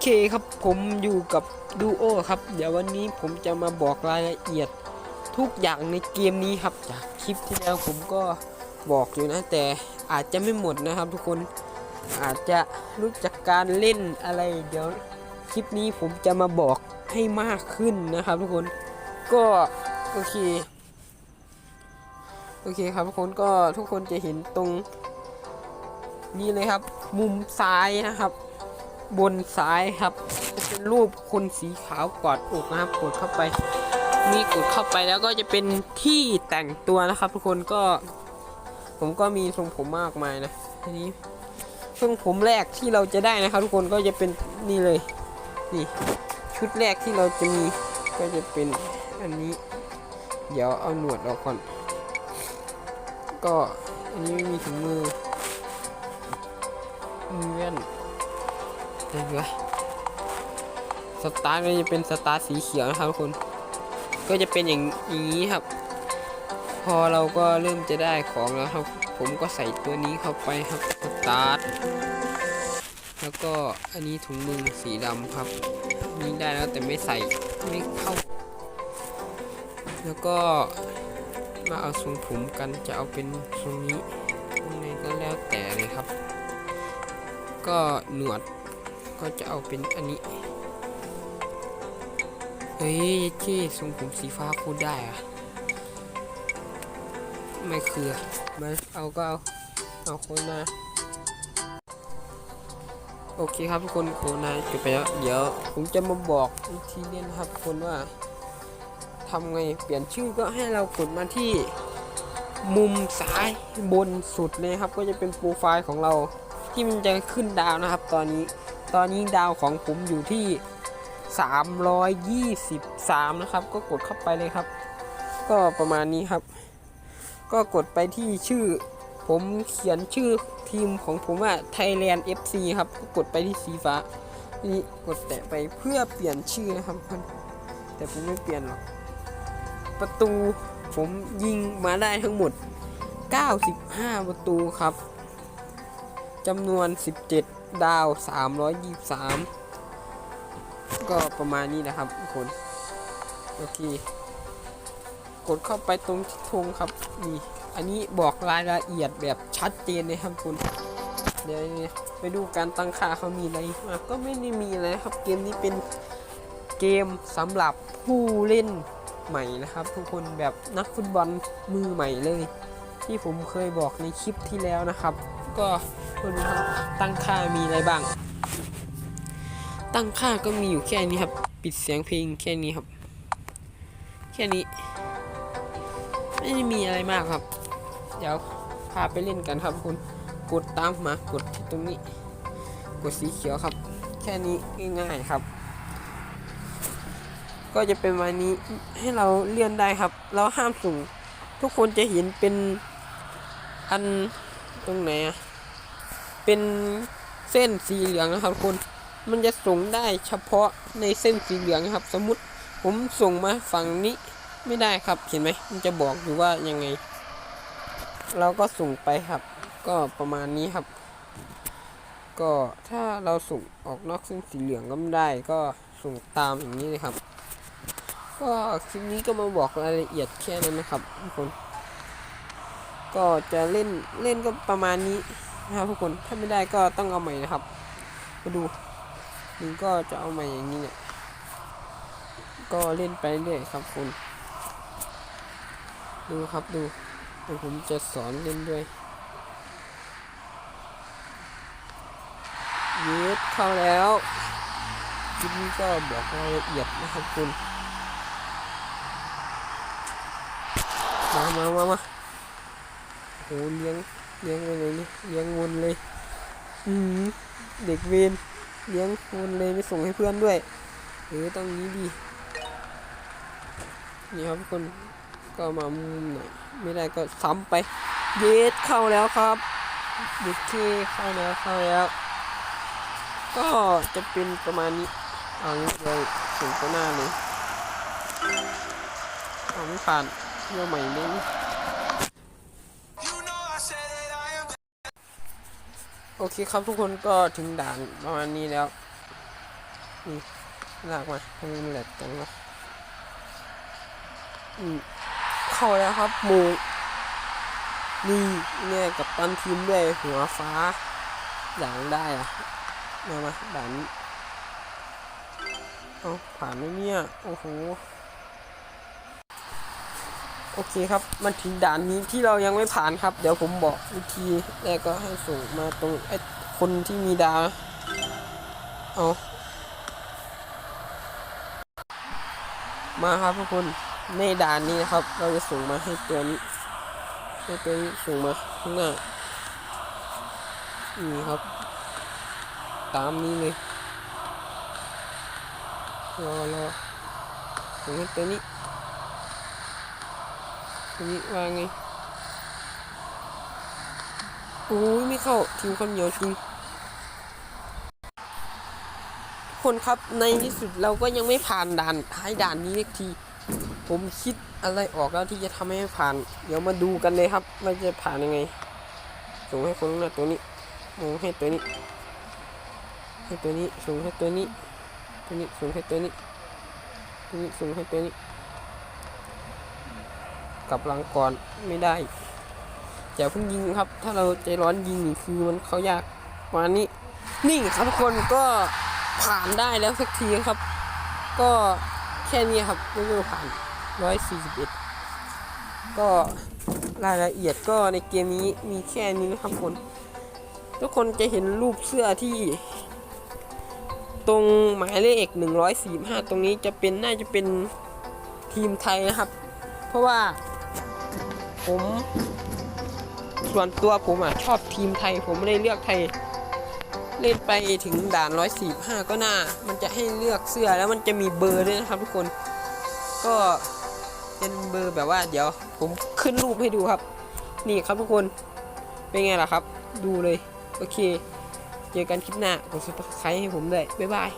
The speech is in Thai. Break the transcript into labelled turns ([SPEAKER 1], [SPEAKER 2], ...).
[SPEAKER 1] เคครับผมอยู่กับดูโอครับ เดี๋ยววันนี้ผมจะมาบอกรายละเอียดทุกอย่างในเกมนี้ครับจากคลิปที่แล้วผมก็บอกอยู่นะ แต่อาจจะไม่หมดนะครับทุกคนอาจจะรู้จักการเล่นอะไร เดี๋ยวคลิปนี้ผมจะมาบอกให้มากขึ้นนะครับทุกคนก็โอเคโอเคครับทุกคนก็ทุกคนจะเห็นตรง นี่เลยครับ มุมซ้ายนะครับ บนซ้ายครับ จะเป็นรูปคนสีขาวกอดอกนะครับ กดเข้าไปนี่กดเข้าไปแล้วก็จะเป็นที่แต่งตัวนะครับ ทุกคนก็ ผมก็มีทรงผมมากมายนะทีนี้ทรงผมแรกที่เราจะได้นะครับ ทุกคนก็จะเป็นนี่เลยนี่ชุดแรกที่เราจะมีก็จะเป็นอันนี้ เดี๋ยวเอาหนวดออกก่อน ก็อันนี้ไม่มีถุงมือมีแว่น เห็นไหมสตาร์ก็จะเป็นสตาร์สีเขียวนะครับทุกคน ก็จะเป็นอย่างนี้ครับ พอเราก็เริ่มจะได้ของแล้วครับ ผมก็ใส่ตัวนี้เข้าไปครับสตาร์ทแล้วก็อันนี้ถุงมือสีดำครับนี้ได้แล้วแต่ไม่ใส่ไม่เข้า แล้วก็มาเอาทรงผมกันจะเอาเป็นทรงนี้ตรงไหนก็แล้วแต่เลยครับ ก็หนวด ก็จะเอาเป็นอันนี้ เฮ้ยที่ทรงผมสีฟ้าคูดได้อะไม่คือมาเอาก็เอา เอาโคนาโอเคครับทุกคนโคนาจบไปแล้ว เดี๋ยวผมจะมาบอกวิธีเล่นครับทุกคนว่าทำไงเปลี่ยนชื่อก็ให้เรากดมาที่มุมซ้ายบนสุดเลยครับ ก็จะเป็นโปรไฟล์ของเราที่มันจะขึ้นดาวนะครับตอนนี้ ตอนนี้ดาวของผมอยู่ที่ 323 นะครับ ก็กดเข้าไปเลยครับ ก็ประมาณนี้ครับ ก็กดไปที่ชื่อ ผมเขียนชื่อทีมของผมว่า Thailand FC ครับ ก็กดไปที่สีฟ้า นี่กดแตะไปเพื่อเปลี่ยนชื่อนะครับ แต่ผมไม่เปลี่ยนหรอก ประตูผมยิงมาได้ทั้งหมด 95 ประตูครับจำนวน 17 ดาว 323 ก็ประมาณนี้นะครับทุกคนโอเคกดเข้าไปตรงที่ธงครับนี่อันนี้บอกรายละเอียดแบบชัดเจนเลยครับคุณเดี๋ยวไปดูการตั้งค่าเขามีอะไรมาก็ไม่ได้มีอะไรครับเกมนี้เป็นเกมสำหรับผู้เล่นใหม่นะครับ ทุกคนแบบนักฟุตบอลมือใหม่เลย ที่ผมเคยบอกในคลิปที่แล้วนะครับ ก็ คุณครับตั้งค่ามีอะไรบ้าง ตั้งค่าก็มีอยู่แค่นี้ครับ ปิดเสียงเพลงแค่นี้ครับ แค่นี้ ไม่ได้มีอะไรมากครับ เดี๋ยวพาไปเล่นกันครับคุณกดตามมากดที่ตรงนี้ กดสีเขียวครับ แค่นี้ง่ายๆครับ ก็จะเป็นวันนี้ให้เราเลื่อนได้ครับ เราห้ามสูงทุกคนจะเห็นเป็นอันตรงไหนอะ เป็นเส้นสีเหลืองนะครับคุณมันจะส่งได้เฉพาะในเส้นสีเหลืองนะครับ สมมติผมส่งมาฝั่งนี้ไม่ได้ครับเห็นไหมมันจะบอกอยู่ว่ายังไง เราก็ส่งไปครับ ก็ประมาณนี้ครับ ก็ถ้าเราส่งออกนอกเส้นสีเหลืองก็ไม่ได้ ก็ส่งตามอย่างนี้เลยครับ ก็คลิปนี้ก็มาบอกรายละเอียดแค่นั้นนะครับทุกคน ก็จะเล่นเล่นก็ประมาณนี้ นะครับทุกคนถ้าไม่ได้ก็ต้องเอาใหม่นะครับ มาดูนี่ก็จะเอาใหม่อย่างนี้เนี่ยก็เล่นไปเรื่อยครับคุณ ดูครับดูเดี๋ยวผมจะสอนเล่นด้วยยืดเข้าแล้วคลิปนี้ก็บอกรายละเอียดนะครับคุณมามามามาโหเลี้ยง เลี้ยงไปเลยนี่เลี้ยงวนเลย อืมเด็กเวนเลี้ยงวนเลยไม่ส่งให้เพื่อนด้วยหรือต้องนี้ดีนี่ครับทุกคนก็มามุมหน่อยไม่ได้ก็ซ้ำไป เยสเข้าแล้วครับเด็กเคเข้าแล้วเข้าแล้ว ก็จะเป็นประมาณนี้เอางี้เลยถึงตัวหน้าเลยเอาไม่ผ่านเที่ยวใหม่เลย โอเคครับทุกคนก็ถึงด่านประมาณนี้แล้วนี่ลากมาทำไมมันแหลกจังวะอืมเข้าแล้วครับหมูนี่เนี่ยกับตันทีมด้วยหัวฟ้าอย่างได้อะมามาด่านนี้เอาผ่านไหมเนี่ย โอ้โห โอเคครับมันถึงด่านนี้ที่เรายังไม่ผ่านครับ เดี๋ยวผมบอกวิธีแรกก็ให้ส่งมาตรงไอ้คนที่มีดาวเอามาครับทุกคนในด่านนี้นะครับ เราจะส่งมาให้ตัวนี้ให้ตัวนี้ส่งมาข้างหน้านี่ครับ ตามนี้เลยรอรอส่งให้ตัวนี้ วนี้ว่าไงโอ้ยไม่เข้าทีมคนเดียวจริงทุกคนครับในที่สุดเราก็ยังไม่ผ่านด่านท้ายด่านนี้สักที ผมคิดอะไรออกแล้วที่จะทำให้ผ่าน เดี๋ยวมาดูกันเลยครับว่าจะผ่านยังไงส่งให้คนหน้าตัวนี้ส่งให้ตัวนี้ ให้ตัวนี้ส่งให้ตัวนี้ตัวนี้ส่งให้ตัวนี้ตัวนี้ส่งให้ตัวนี้ กับหลังก่อนไม่ได้อย่าเพิ่งยิงครับ ถ้าเราใจร้อนยิงคือมันเขายากมานี้นี่ครับทุกคนก็ผ่านได้แล้วสักทีครับ ก็แค่นี้ครับไม่รู้ผ่านร้อยสี่สิบเอ็ดก็รายละเอียดก็ในเกมนี้มีแค่นี้นะครับคน ทุกคนจะเห็นรูปเสื้อที่ ตรงหมายเลข145ตรงนี้จะเป็นน่าจะเป็นทีมไทยนะครับ เพราะว่า ผมส่วนตัวผมอะชอบทีมไทยผมเลยเลือกไทย เล่นไปถึงด่าน145ก็น่า มันจะให้เลือกเสื้อแล้วมันจะมีเบอร์ด้วยนะครับทุกคน ก็เป็นเบอร์แบบว่าเดี๋ยวผมขึ้นรูปให้ดูครับ นี่ครับทุกคนเป็นไงล่ะครับ ดูเลย โอเค เจอกันคลิปหน้ากดซับสไครต์ให้ผมด้วยบ๊ายบาย